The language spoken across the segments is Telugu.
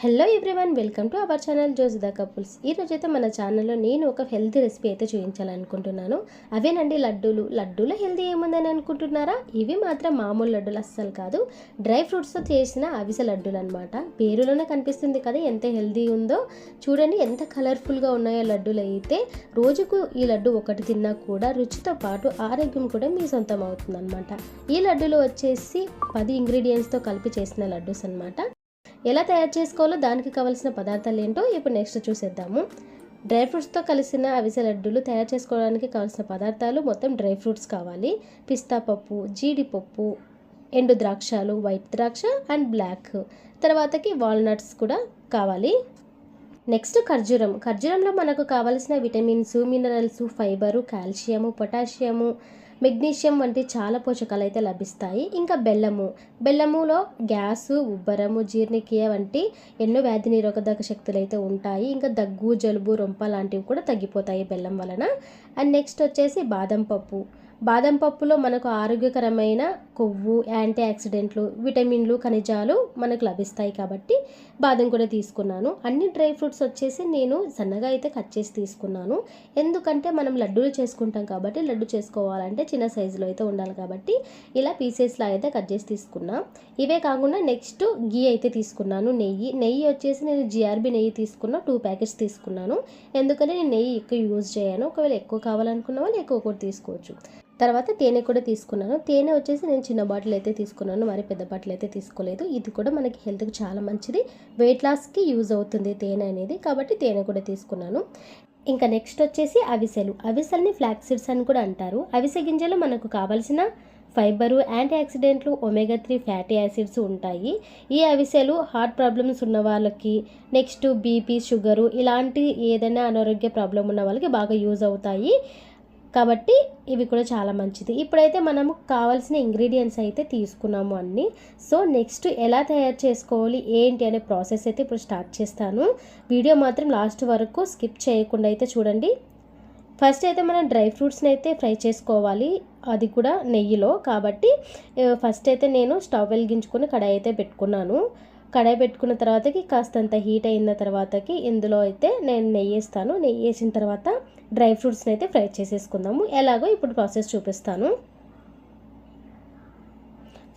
Hello everyone welcome to our channel జోజిదా couples ఈరోజు అయితే మన ఛానల్లో నేను ఒక హెల్తీ రెసిపీ అయితే చూపించాలనుకుంటున్నాను. అవేనండి లడ్డూలు. లడ్డూలో హెల్తీ ఏముందని అనుకుంటున్నారా? ఇవి మాత్రం మామూలు లడ్డూలు అస్సలు కాదు. డ్రై ఫ్రూట్స్తో చేసిన అవిసె లడ్డూలు అనమాట పేరులోనే కనిపిస్తుంది కదా ఎంత హెల్తీ ఉందో. చూడండి ఎంత కలర్ఫుల్గా ఉన్నాయో లడ్డూలు అయితే. రోజుకు ఈ లడ్డు ఒకటి తిన్నా కూడా రుచితో పాటు ఆరోగ్యం కూడా మీ సొంతం అవుతుంది అనమాట ఈ లడ్డూలు వచ్చేసి పది ఇంగ్రీడియంట్స్తో కలిపి చేసిన లడ్డూస్ అనమాట ఎలా తయారు చేసుకోవాలో దానికి కావలసిన పదార్థాలు ఏంటో ఇప్పుడు నెక్స్ట్ చూసేద్దాము. డ్రై ఫ్రూట్స్తో కలిసిన అవిసె లడ్డూలు తయారు చేసుకోవడానికి కావాల్సిన పదార్థాలు మొత్తం డ్రై ఫ్రూట్స్ కావాలి. పిస్తా పప్పు జీడిపప్పు ఎండు ద్రాక్షలు వైట్ ద్రాక్ష అండ్ బ్లాక్ తర్వాతకి వాల్నట్స్ కూడా కావాలి. నెక్స్ట్ ఖర్జూరం. ఖర్జూరంలో మనకు కావలసిన vitamins minerals fibre calcium potassium magnesium వంటి చాలా పోషకాలు అయితే లభిస్తాయి. ఇంకా బెల్లము. బెల్లములో గ్యాసు ఉబ్బరము జీర్ణక్రియ వంటి ఎన్నో వ్యాధి నిరోధక శక్తులు అయితే ఉంటాయి. ఇంకా దగ్గు జలుబు రొంప లాంటివి కూడా తగ్గిపోతాయి బెల్లం వలన. అండ్ నెక్స్ట్ వచ్చేసి బాదం పప్పు. బాదం పప్పులో మనకు ఆరోగ్యకరమైన కొవ్వు యాంటీ ఆక్సిడెంట్లు విటమిన్లు ఖనిజాలు మనకు లభిస్తాయి కాబట్టి బాదం కూడా తీసుకున్నాను. అన్ని డ్రై ఫ్రూట్స్ వచ్చేసి నేను సన్నగా అయితే కట్ చేసి తీసుకున్నాను. ఎందుకంటే మనం లడ్డూలు చేసుకుంటాం కాబట్టి లడ్డు చేసుకోవాలంటే చిన్న సైజులో అయితే ఉండాలి కాబట్టి ఇలా పీసెస్లా అయితే కట్ చేసి తీసుకున్నా. ఇవే కాకుండా నెక్స్ట్ గీ అయితే తీసుకున్నాను నెయ్యి. నెయ్యి వచ్చేసి నేను జిఆర్బి నెయ్యి తీసుకున్నా టూ ప్యాకెట్స్ తీసుకున్నాను. ఎందుకంటే నేను నెయ్యి ఎక్కువ యూజ్ చేయను. ఒకవేళ ఎక్కువ కావాలనుకున్న వాళ్ళు ఎక్కువ కూడా తీసుకోవచ్చు. తర్వాత తేనె కూడా తీసుకున్నాను. తేనె వచ్చేసి నేను చిన్న బాటిల్ అయితే తీసుకున్నాను. మరి పెద్ద బాటిల్ అయితే తీసుకోలేదు. ఇది కూడా మనకి హెల్త్కి చాలా మంచిది. వెయిట్ లాస్కి యూజ్ అవుతుంది తేనె అనేది. కాబట్టి తేనె కూడా తీసుకున్నాను. ఇంకా నెక్స్ట్ వచ్చేసి అవిసెలు. అవిసెల్ని ఫ్లాక్సీడ్స్ అని కూడా అంటారు. అవిసె గింజలు మనకు కావాల్సిన ఫైబరు యాంటీ ఆక్సిడెంట్లు ఒమేగా త్రీ ఫ్యాటీ యాసిడ్స్ ఉంటాయి. ఈ అవిసెలు హార్ట్ ప్రాబ్లమ్స్ ఉన్న వాళ్ళకి నెక్స్ట్ బీపీ షుగరు ఇలాంటి ఏదైనా అనారోగ్య ప్రాబ్లం ఉన్న వాళ్ళకి బాగా యూజ్ అవుతాయి. కాబట్టి ఇవి కూడా చాలా మంచిది. ఇప్పుడైతే మనము కావాల్సిన ఇంగ్రీడియంట్స్ అయితే తీసుకున్నాము అన్నీ. సో నెక్స్ట్ ఎలా తయారు చేసుకోవాలి ఏంటి అనే ప్రాసెస్ అయితే ఇప్పుడు స్టార్ట్ చేస్తాను. వీడియో మాత్రం లాస్ట్ వరకు స్కిప్ చేయకుండా అయితే చూడండి. ఫస్ట్ అయితే మనం డ్రై ఫ్రూట్స్ని అయితే ఫ్రై చేసుకోవాలి. అది కూడా నెయ్యిలో. కాబట్టి ఫస్ట్ అయితే నేను స్టవ్ వెలిగించుకొని కడాయి అయితే పెట్టుకున్నాను. కడాయి పెట్టుకున్న తర్వాతకి కాస్తంత హీట్ అయిన తర్వాతకి ఇందులో అయితే నేను నెయ్యి వేస్తాను. నెయ్యి వేసిన తర్వాత డ్రై ఫ్రూట్స్ని అయితే ఫ్రై చేసేసుకుందాము. ఎలాగో ఇప్పుడు ప్రాసెస్ చూపిస్తాను.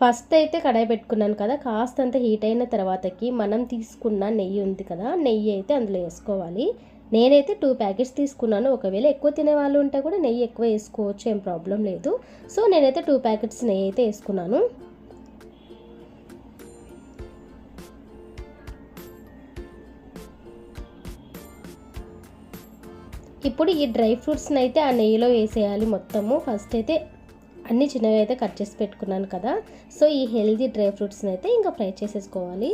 ఫస్ట్ అయితే కడాయి పెట్టుకున్నాను కదా కాస్తంత హీట్ అయిన తర్వాతకి మనం తీసుకున్న నెయ్యి ఉంది కదా నెయ్యి అయితే అందులో వేసుకోవాలి. నేనైతే టూ ప్యాకెట్స్ తీసుకున్నాను. ఒకవేళ ఎక్కువ తినే వాళ్ళు ఉంటే కూడా నెయ్యి ఎక్కువ వేసుకోవచ్చు ఏం ప్రాబ్లం లేదు. సో నేనైతే టూ ప్యాకెట్స్ నెయ్యి అయితే వేసుకున్నాను. ఇప్పుడు ఈ డ్రై ఫ్రూట్స్ని అయితే ఆ నెయ్యిలో వేసేయాలి మొత్తము. ఫస్ట్ అయితే అన్ని చిన్నగా అయితే కట్ చేసి పెట్టుకున్నాను కదా. సో ఈ హెల్దీ డ్రై ఫ్రూట్స్ని అయితే ఇంకా ఫ్రై చేసేసుకోవాలి.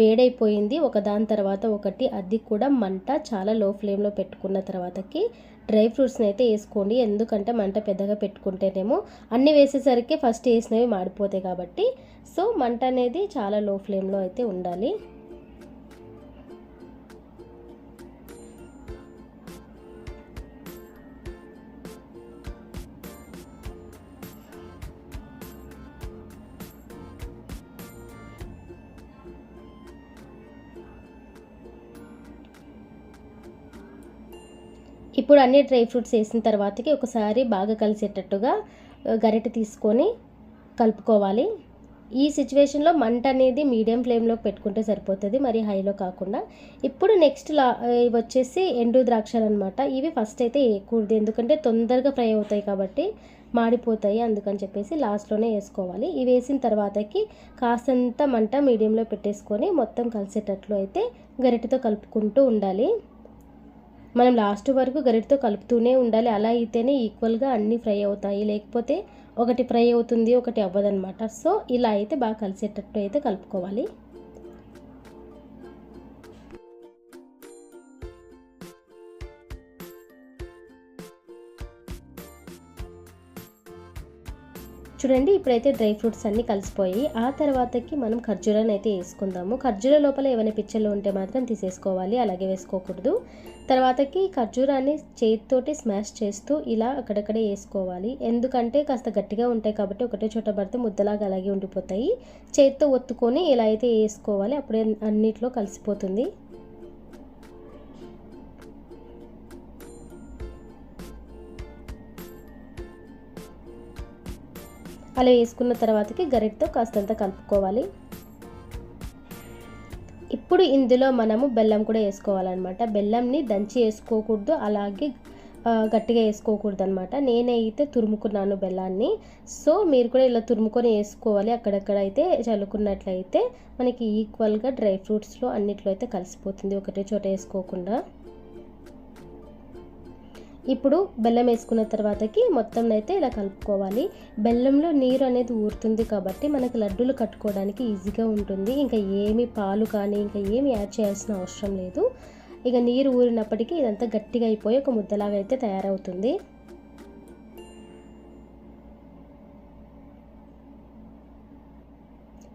వేడైపోయింది. ఒక దాని తర్వాత ఒకటి అది కూడా మంట చాలా లో ఫ్లేమ్లో పెట్టుకున్న తర్వాతకి డ్రై ఫ్రూట్స్ని అయితే వేసుకోండి. ఎందుకంటే మంట పెద్దగా పెట్టుకుంటేనేమో అన్నీ వేసేసరికి ఫస్ట్ వేసినవి మాడిపోతాయి కాబట్టి. సో మంట అనేది చాలా లో ఫ్లేమ్లో అయితే ఉండాలి. ఇప్పుడు అన్ని డ్రై ఫ్రూట్స్ వేసిన తర్వాతకి ఒకసారి బాగా కలిసేటట్టుగా గరిటె తీసుకొని కలుపుకోవాలి. ఈ సిచ్యువేషన్లో మంట అనేది మీడియం ఫ్లేమ్లో పెట్టుకుంటే సరిపోతుంది మరి హైలో కాకుండా. ఇప్పుడు నెక్స్ట్ లా ఇవి వచ్చేసి ఎండు ద్రాక్షలు అనమాట ఇవి ఫస్ట్ అయితే వేయకూడదు ఎందుకంటే తొందరగా ఫ్రై అవుతాయి కాబట్టి మాడిపోతాయి అందుకని చెప్పేసి లాస్ట్లోనే వేసుకోవాలి. ఇవి వేసిన తర్వాతకి కాసంత మంట మీడియంలో పెట్టేసుకొని మొత్తం కలిసేటట్లు అయితే గరిటెతో కలుపుకుంటూ ఉండాలి. మనం లాస్ట్ వరకు గరిటతో కలుపుతూనే ఉండాలి. అలా అయితేనే ఈక్వల్గా అన్నీ ఫ్రై అవుతాయి. లేకపోతే ఒకటి ఫ్రై అవుతుంది ఒకటి అవ్వదనమాట సో ఇలా అయితే బాగా కలిసేటట్టు అయితే కలుపుకోవాలి. చూడండి ఇప్పుడైతే డ్రై ఫ్రూట్స్ అన్నీ కలిసిపోయి ఆ తర్వాతకి మనం ఖర్జూరాన్ని అయితే వేసుకుందాము. ఖర్జూర లోపల ఏమైనా పిచ్చలు ఉంటే మాత్రం తీసేసుకోవాలి అలాగే వేసుకోకూడదు. తర్వాతకి ఖర్జూరాన్ని చేతితోటి స్మాష్ చేస్తూ ఇలా అక్కడక్కడే వేసుకోవాలి. ఎందుకంటే కాస్త గట్టిగా ఉంటాయి కాబట్టి ఒకటే చోట పడితే ముద్దలాగా అలాగే ఉండిపోతాయి. చేతితో ఒత్తుకొని ఇలా అయితే వేసుకోవాలి. అప్పుడే అన్నిట్లో కలిసిపోతుంది. అలా వేసుకున్న తర్వాతకి గరిటతో కాస్తంత కలుపుకోవాలి. ఇప్పుడు ఇందులో మనము బెల్లం కూడా వేసుకోవాలన్నమాట. బెల్లంని దంచి వేసుకోకూడదు అలాగే గట్టిగా వేసుకోకూడదు అనమాట నేనైతే తురుముకున్నాను బెల్లాన్ని. సో మీరు కూడా ఇలా తురుముకొని వేసుకోవాలి. అక్కడక్కడ అయితే చల్లుకున్నట్లయితే మనకి ఈక్వల్గా డ్రై ఫ్రూట్స్లో అన్నిట్లో అయితే కలిసిపోతుంది. ఒకటే చోట వేసుకోకుండా. ఇప్పుడు బెల్లం వేసుకున్న తర్వాతకి మొత్తం అయితే ఇలా కలుపుకోవాలి. బెల్లంలో నీరు అనేది ఊరుతుంది కాబట్టి మనకి లడ్డూలు కట్టుకోవడానికి ఈజీగా ఉంటుంది. ఇంకా ఏమి పాలు కానీ ఇంకా ఏమి యాడ్ చేయాల్సిన అవసరం లేదు. ఇక నీరు ఊరినప్పటికీ ఇదంతా గట్టిగా అయిపోయి ఒక ముద్దలాగా అయితే తయారవుతుంది.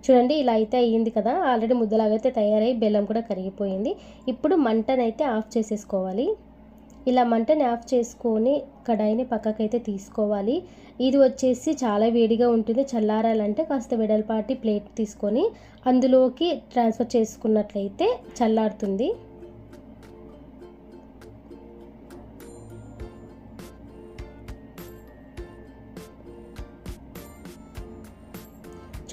చూడండి ఇలా అయితే అయ్యింది కదా. ఆల్రెడీ ముద్దలాగా అయితే తయారై బెల్లం కూడా కరిగిపోయింది. ఇప్పుడు మంటనైతే ఆఫ్ చేసేసుకోవాలి. ఇలా మంటని ఆఫ్ చేసుకొని కడాయిని పక్కకైతే తీసుకోవాలి. ఇది వచ్చేసి చాలా వేడిగా ఉంటుంది. చల్లారాలంటే కాస్త వెడల్పాటి ప్లేట్ తీసుకొని అందులోకి ట్రాన్స్ఫర్ చేసుకున్నట్లయితే చల్లారుతుంది.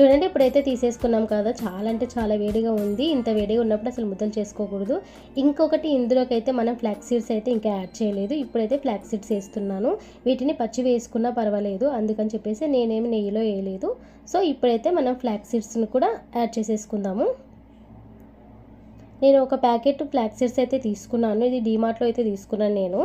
చూడండి ఇప్పుడైతే తీసేసుకున్నాం కదా. చాలా అంటే చాలా వేడిగా ఉంది. ఇంత వేడిగా ఉన్నప్పుడు అసలు ముద్దలు చేసుకోకూడదు. ఇంకొకటి ఇందులోకి అయితే మనం ఫ్లాక్ సీడ్స్ అయితే ఇంకా యాడ్ చేయలేదు. ఇప్పుడైతే ఫ్లాక్ సీడ్స్ వేస్తున్నాను. వీటిని పచ్చి వేసుకున్నా పర్వాలేదు. అందుకని చెప్పేసి నేనేమి నెయ్యిలో వేయలేదు. సో ఇప్పుడైతే మనం ఫ్లాక్ సీడ్స్ని కూడా యాడ్ చేసేసుకుందాము. నేను ఒక ప్యాకెట్ ఫ్లాక్ సీడ్స్ అయితే తీసుకున్నాను. ఇది డీమార్ట్లో అయితే తీసుకున్నాను నేను.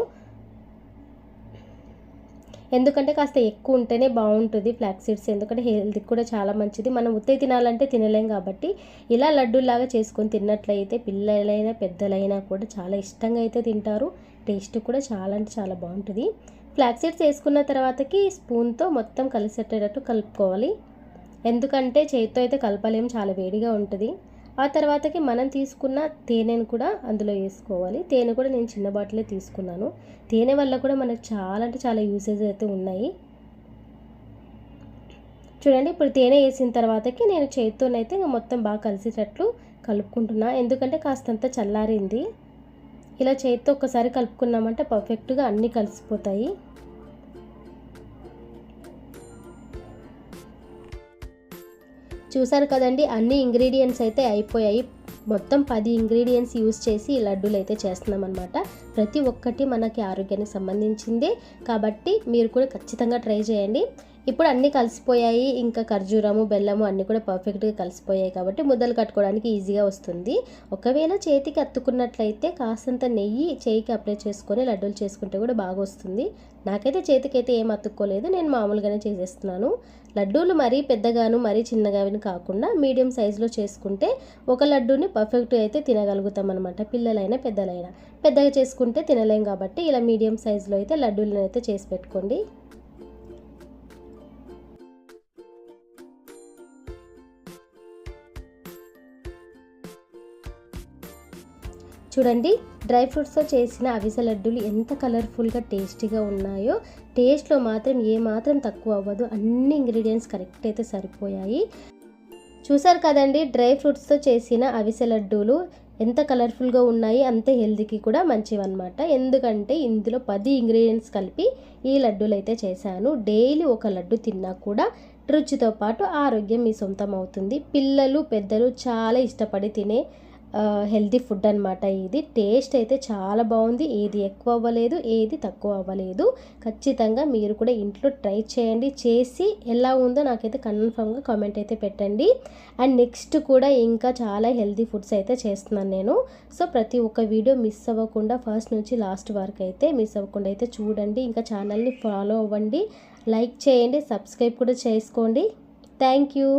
ఎందుకంటే కాస్త ఎక్కువ ఉంటేనే బాగుంటుంది ఫ్లాక్స్ సీడ్స్. ఎందుకంటే హెల్త్కి కూడా చాలా మంచిది. మనం ఉత్తే తినాలంటే తినలేం కాబట్టి ఇలా లడ్డూలాగా చేసుకొని తిన్నట్లయితే పిల్లలైనా పెద్దలైనా కూడా చాలా ఇష్టంగా అయితే తింటారు. టేస్ట్ కూడా చాలా అంటే చాలా బాగుంటుంది. ఫ్లాక్స్ సీడ్స్ వేసుకున్న తర్వాతకి స్పూన్తో మొత్తం కలిసేటట్టు కలుపుకోవాలి. ఎందుకంటే చేతితో అయితే కలపలేం చాలా వేడిగా ఉంటుంది. ఆ తర్వాతకి మనం తీసుకున్న తేనెను కూడా అందులో వేసుకోవాలి. తేనె కూడా నేను చిన్న బాటిలే తీసుకున్నాను. తేనె వల్ల కూడా మనకు చాలా అంటే చాలా యూసేజ్ అయితే ఉన్నాయి. చూడండి ఇప్పుడు తేనె వేసిన తర్వాతకి నేను చేతితోనైతే ఇంకా మొత్తం బాగా కలిసేటట్లు కలుపుకుంటున్నా. ఎందుకంటే కాస్తంత చల్లారింది. ఇలా చేతితో ఒక్కసారి కలుపుకున్నామంటే పర్ఫెక్ట్గా అన్నీ కలిసిపోతాయి. చూసారు కదండి అన్ని ఇంగ్రీడియంట్స్ అయితే అయిపోయాయి. మొత్తం పది ఇంగ్రీడియంట్స్ యూస్ చేసి ఈ లడ్డూలు అయితే చేస్తున్నాం అనమాట ప్రతి ఒక్కటి మనకి ఆరోగ్యానికి సంబంధించిందే. కాబట్టి మీరు కూడా ఖచ్చితంగా ట్రై చేయండి. ఇప్పుడు అన్నీ కలిసిపోయాయి. ఇంకా ఖర్జూరము బెల్లము అన్నీ కూడా పర్ఫెక్ట్గా కలిసిపోయాయి కాబట్టి ముద్దలు కట్టుకోవడానికి ఈజీగా వస్తుంది. ఒకవేళ చేతికి అత్తుకున్నట్లయితే కాస్తంత నెయ్యి చేయికి అప్లై చేసుకొని లడ్డూలు చేసుకుంటే కూడా బాగా వస్తుంది. నాకైతే చేతికి అయితే ఏం అతుక్కోలేదు. నేను మామూలుగానే చేసేస్తున్నాను. లడ్డూలు మరీ పెద్దగాను మరీ చిన్నగాను కాకుండా మీడియం సైజులో చేసుకుంటే ఒక లడ్డూని పర్ఫెక్ట్గా అయితే తినగలుగుతాం అనమాట పిల్లలైనా పెద్దలైనా. పెద్దగా చేసుకుంటే తినలేం కాబట్టి ఇలా మీడియం సైజులో అయితే లడ్డూలను అయితే చేసి పెట్టుకోండి. చూడండి డ్రై ఫ్రూట్స్తో చేసిన అవిసె లడ్డూలు ఎంత కలర్ఫుల్గా టేస్టీగా ఉన్నాయో టేస్ట్లో మాత్రం ఏ మాత్రం తక్కువ అవ్వదు. అన్ని ఇంగ్రీడియంట్స్ కరెక్ట్ అయితే సరిపోయాయి. చూసారు కదండి డ్రై ఫ్రూట్స్తో చేసిన అవిసె లడ్డూలు ఎంత కలర్ఫుల్గా ఉన్నాయి అంతే హెల్తీకి కూడా మంచివన్నమాట. ఎందుకంటే ఇందులో పది ఇంగ్రీడియంట్స్ కలిపి ఈ లడ్డూలు అయితే చేశాను. డైలీ ఒక లడ్డు తిన్నా కూడా రుచితో పాటు ఆరోగ్యం మీ సొంతం అవుతుంది. పిల్లలు పెద్దలు చాలా ఇష్టపడి తినే హెల్తీ ఫుడ్ అనమాట ఇది. టేస్ట్ అయితే చాలా బాగుంది. ఏది ఎక్కువ అవ్వలేదు ఏది తక్కువ అవ్వలేదు. ఖచ్చితంగా మీరు కూడా ఇంట్లో ట్రై చేయండి. చేసి ఎలా ఉందో నాకైతే కన్ఫర్మ్గా కామెంట్ అయితే పెట్టండి. అండ్ నెక్స్ట్ కూడా ఇంకా చాలా హెల్తీ ఫుడ్స్ అయితే చేస్తున్నాను నేను. సో ప్రతి ఒక్క వీడియో మిస్ అవ్వకుండా ఫస్ట్ నుంచి లాస్ట్ వరకు అయితే మిస్ అవ్వకుండా అయితే చూడండి. ఇంకా ఛానల్ని ఫాలో అవ్వండి. లైక్ చేయండి సబ్స్క్రైబ్ కూడా చేసుకోండి. Thank you.